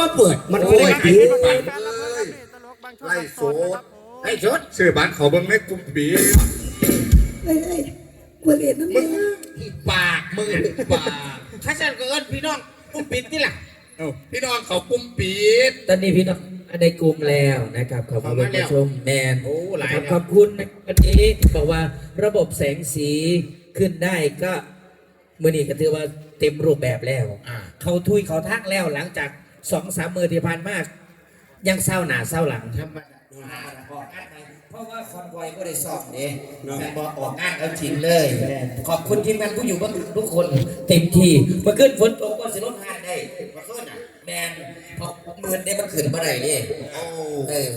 มาเปิด มันโอ้โอ้ยยปีปีนไล่โสดไอ้ชดซื้อบ้านเขาเบิ่งในกลุ่มปีเฮ้ยเฮ้ยกวนเรียนน้ำมึมึงงปากมึงปากถ้าฉันก็เอิ้นพี่น้องอุ้มปิดที่ล่ะเอ้าพี่น้องเขากลุ่มปีดตอนนี้พี่น้องได้กลุ่มแล้วนะครับขอบคุณผู้ชมแมนโอ้หลายครับแล้วขอบคุณในวันนี้ที่บอกว่าระบบแสงสีขึ้นได้ก็มื่อนี้ก็ถือว่าเต็มรูปแบบแล้วอ่าเขาทุยเขาทักแล้วหลังจาก สองสามมือที่ผ่านมาก ยังเศร้าหนาเศร้าหลังธรรมดาเพราะว่าคอนวอยก็ได้สอบเนี่ยแต่บอออกงานเอาจริงเลย ขอบคุณทีมงานผู้อยู่เบื้องหลังทุกคนเต็มที่เมื่อขึ้นฝนตกก็สิลดหานได้มาขึ้นอะแมนเพราะหมื่นได้มันขึ้นเมื่อไหร่นี่โอ้เออ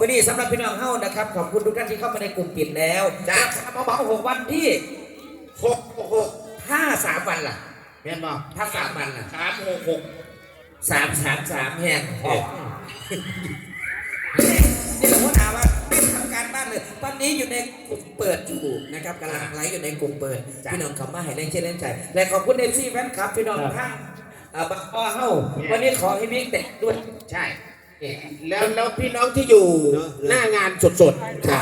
วันนี้สำหรับพี่น้องเฮ้านะครับ ขอบคุณทุกท่านที่เข้ามาในกลุ่มปิดแล้วจ้ะมาบอกหกวันที่หกหกถ้าสามวันล่ะแม่นบอกถ้าสามวันล่ะสามหกหก สามสามสามแห่งออกนี่เราถามว่าไม่ทำการบ้านเลย ตอนนี้อยู่ในกลุ่มเปิดอยู่นะครับกำลังไลฟ์อยู่ในกลุ่มเปิด พี่น้องคำว่าให้แรงเชื่อแรงใจ และขอบคุณเอฟซีแฟนคลับ พี่น้องทั้งอ่าบักอ้อเฮ้าวันนี้ขอให้บิ๊กเตะด้วย ใช่ แล้วแล้วพี่น้องที่อยู่หน้างานสดๆค่ะ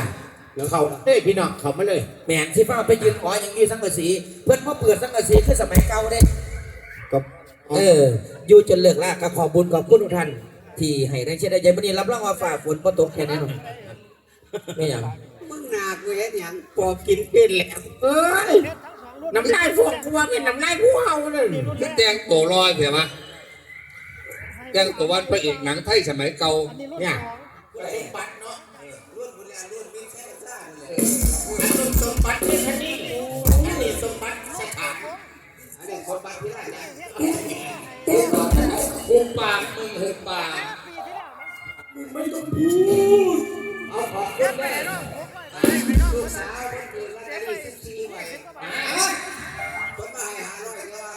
เขาเอ้ยพี่น้องเขามาเลยแมนที่ฟ้าไปยืนอ๋ออย่างนี้สังกะสี เพื่อนพ่อเปิดสังกะสีคือสมัยเก่าเด้ก็ เอออยู่จนเลิกลาก็ขอบุญขอบคุณทุกท่านที่ให้แรงเชื่อได้ใจวันนี้รับรองว่าฝ่าฝนก็ตกแค่นี้หนอนไม่อย่างมึงหนากูเห็นอย่างปอบกินเป็นแล้วเอ้ยน้ำลายฟองกูว่าเป็นน้ำลายกูเอาเลยคือแต่งตัวลอยเสียมะแต่งตัววันพระเอกหนังไทยสมัยเก่าเนี่ยบัตรเนาะรุ่นบุรีรุ่นมีแค่ซ่าเลยอันนี้สมบัติเป็นชนิดอันนี้สมบัติสถานอันนี้คนบ้านพี่ไรเนี่ย หุบปากมึงหุบปากไม่ต้องพูดเอาขอบคุณแม่ลูกสาวคนเกิดแล้วก็ได้สิบสี่ใบคนมาให้หาร้อยก็ว่า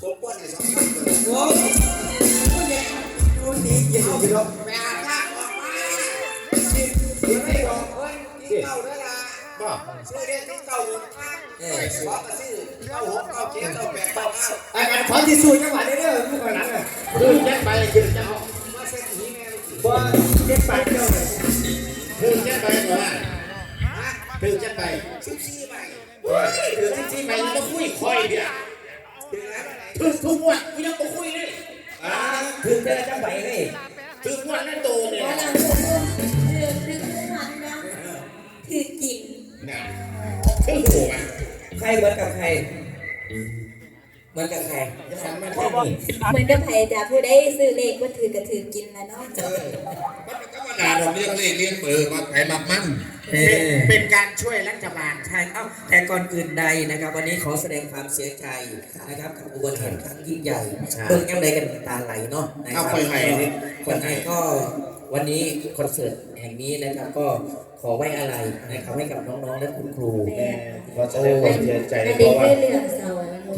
สมบูรในสองคนเลยโอ้ยดูดีเยี่ยมพี่น้องแม่ข้า ก็ซื้อเรียนที่เก่าหมดครับเออขอมาซื้อเก้าหกเก้าเจ็ดเก้าแปดเก้าเก้าไอ้การขอที่สู้จังหวะนี้เด้อผู้ก่อนหลังอะคือแจ็คไปคือแจ็คเอามาเซ็นหีแม่ลูกสิว่าแจ็คไปเดียวคือแจ็คไปก่อนนะคือแจ็คไปสิบสี่ใบเฮ้ยคือที่ที่ไปนี่ต้องคุยคอยเดียวถึงแล้วคือทุกวันกูยังต้องคุยเลยอ่าถึงจะได้จังไหวเลยคือวันนั้นโตเนี่ย ครเหมือนกับใครเหมือนกับใครจะทำมันแค่นี้เหมือนกับไผ่จะผู้ได้ซื้อเลขว่าถือกับถือกินแล้วเนาะมันก็มาด่าเราเรียกเลขเรียกเบอร์มาไผ่มักมันเออ เป็นการช่วยรัฐบาล ใช่เอ้าแต่ก่อนอื่นใดนะครับ วันนี้ขอแสดงความเสียใจนะครับกับอุบัติเหตุครั้งยิ่งใหญ่เบิ่งยังไงกันตาไหลเนาะนะครัเอาไปให้ดิ คนไทยก็วันนี้คอนเสิร์ตแห่งนี้นะครับก็ขอไว้อะไรนะครับให้กับน้องๆและคุณครู ขอแสดงความเสียใจอันเพนี้ราะว่าคือเรื่องเศร้า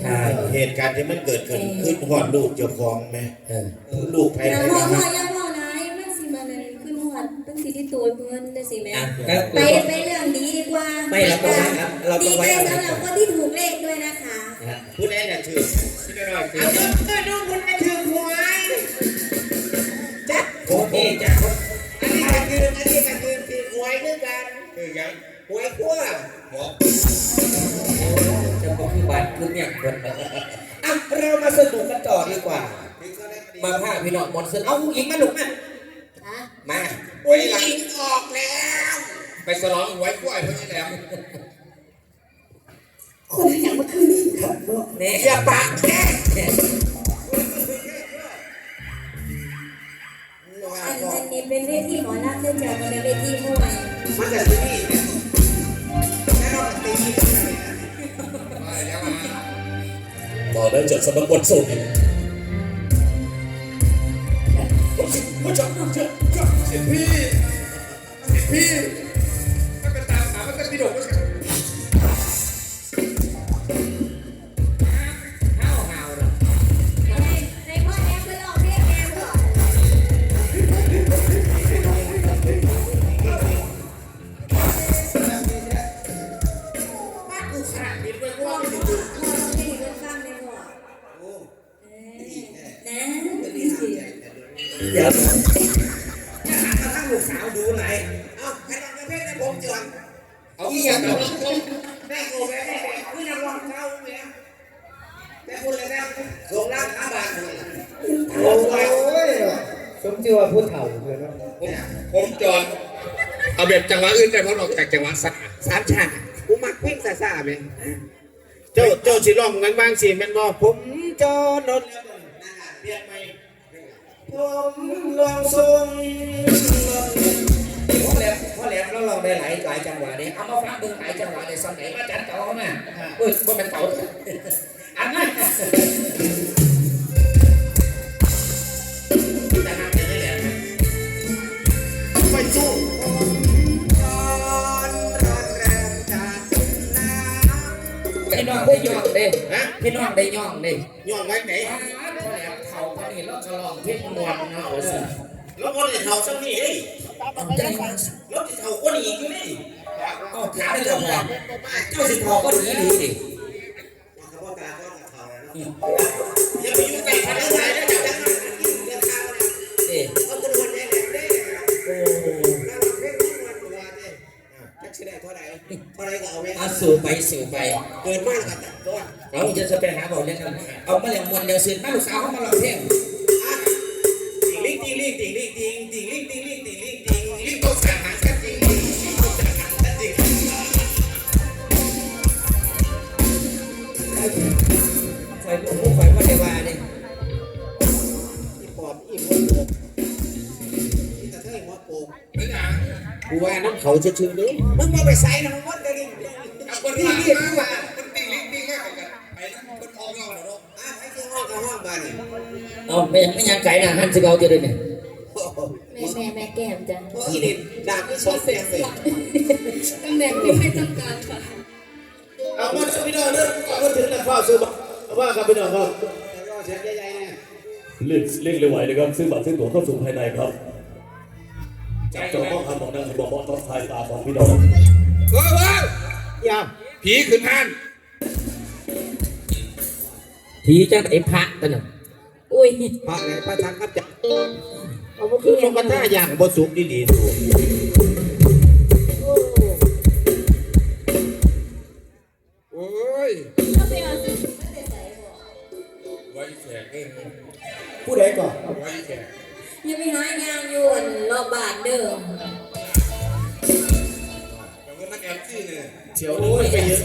ใช่เหตุการณ์ที่มันเกิดขึ้นขึ้นหอดลูกเจ้าของไหมเออลูกใครยังใครพ่อพ่อนะยังพ่อนะมันสิมาเลยขึ้นหัวตั้งสิที่ตัวเพื่อนได้สิแม่อะก็ไปไปเรื่องดีดีกว่าไม่เราต้องไว้ครับเราต้ดีองใจไว้อะไรสำหรับก่อนคนที่ถูกเลขด้วยนะคะนะฮะผู้ใดน่ะถือที่ได้รอยถือเอาเงินดูคุณไปถือ เมียงคนอะเรามาสนุกกันต่อดีกว่าถือก็ได้ดีมาผ้าพี่น้องมอนเซนเอาอีกมาหนุกมาฮะมาหวยหลังออกแล้ว ไปสลองไว้กล้วยเพื่อนแหลมคนอย่างเมื่อคืนนี้ครับเนาะเนี่ยอย่าปากแค่ สมบัติสุดผู้ชมผู้ชมเสียพี่พี่ องข้ามในหัวโอ้นะเป็นที่าใหญ่แต่เดี๋ยวนี้ยันเนี่ยหันมาทั้งลูกสาวดูไหนเอาให้น้องเพชรให้ผมจวนเอาอีหยังเอาแม่โกแม่แม่คือนักร้องเก่าแม่แม่คุณเลยแม่ส่งร่างขาบานเลยโอ้ยสมชื่อว่าผู้เฒ่าเลยนาะผมจอนเอาแบบจังหวะอื่นได้เพราะออกจากจังหวะสักสามชาติกูมักเพ่งซาซาแม่เจ้าเจ้าสิร้องกันบ้างสิแม่นบ่ผมจอนนเปลี่ยนใหม ผมลองส่งพ่อแหลมพ่อแหลมเราลองได้หลายหลายจังหวะเนี่ยเอามาฟังเบิ่งหลายจังหวะในสมัยมาจัดเก่าเขาน่ะเอ้ยบ่เป็นเก่าอันนั้นแต่หากจะได้แหลมไปสู้ร้อนร้อนแรงจากน้พี่น้องได้ย่องเด้ฮะพี่น้องได้ย่องเด้ย่องไว้ไหนพ่อแหลม เฒ่าปานนี้เราก็ลองเพชรมวนเนาะเออแล้วก็จะเท่าสักนี่เฮ้ยใจมันแล้วจะเท่าก็อีกอยู่นี่เอาขาได้แล้วพอเจ้าสิพอก็ดีดีดิอกการก็เขาแล้วอย่าไปยุ่งกับเขาได้นะจ๊ะเรื่องข้าวนะเด้เขาเป็นคนแน่ๆเด้โอ้แล้วเราเพ่งทุกวันอยู่ว่าเด้จักสิได้เท่าไรเท่าไรก็เอาไว้อาสู่ไปสู่ไปเกินมากแล้วก็ตัดตัวเราจะจะไปหาบอกเรื่องนั้นเอามาเลี้ยงมวนเดียวซื้อมาลูกสาวเขามาลองเพลงติง กูว่าน้ำเขาชื่อๆเด้มึงมาไปใส่นะมึงวัดกันดิเอาคนนี่มาเรียกมาว่าคนติ่งลิงติ่งไม่เข้ากันไปนะคนออกเราเนาะอะให้ที่ห้องกับห้องบ้านนี่เอาไม่ไม่ยังไก่นะฮันสิเอาจะได้เนี่ยโอ้โหแม่แม่แม่แก้มจ้ะพี่ดินดาบที่ชอบเสียงเลยตำแหน่งที่ไม่จำกัดค่ะเอามาพี่น้องเด้อเอามาถึงแล้วพ่อซื้อมาว่าครับพี่น้องครับรอเสียงใหญ่ๆเนี่ยเล่นเล่นเร็วไหวนะครับซึ่งบัตรซึ่งตั๋วเข้าสู่ภายในครับ จากจอห้องทำของนางบอกว่าต้องทายตาของพี่น้องเว้ยเว้ยอย่าผีขึ้นห้านผีจังไอ้พระกันน่ะอุ้ยพระไหนพระทางครับจักเอามาคือลงกันหน้าอย่างบ่สุกดีๆดูโอ้ยถ้าไปเอาซื้อไม่ได้ใส่หัวไว้แขกเองผู้ใดก่อนไว้แขก อย่าไปหายางยวนรอบบาทเดิมแล้วก็นักแอมซี่เนี่ยเฉียวโอ้ยไปเยอะ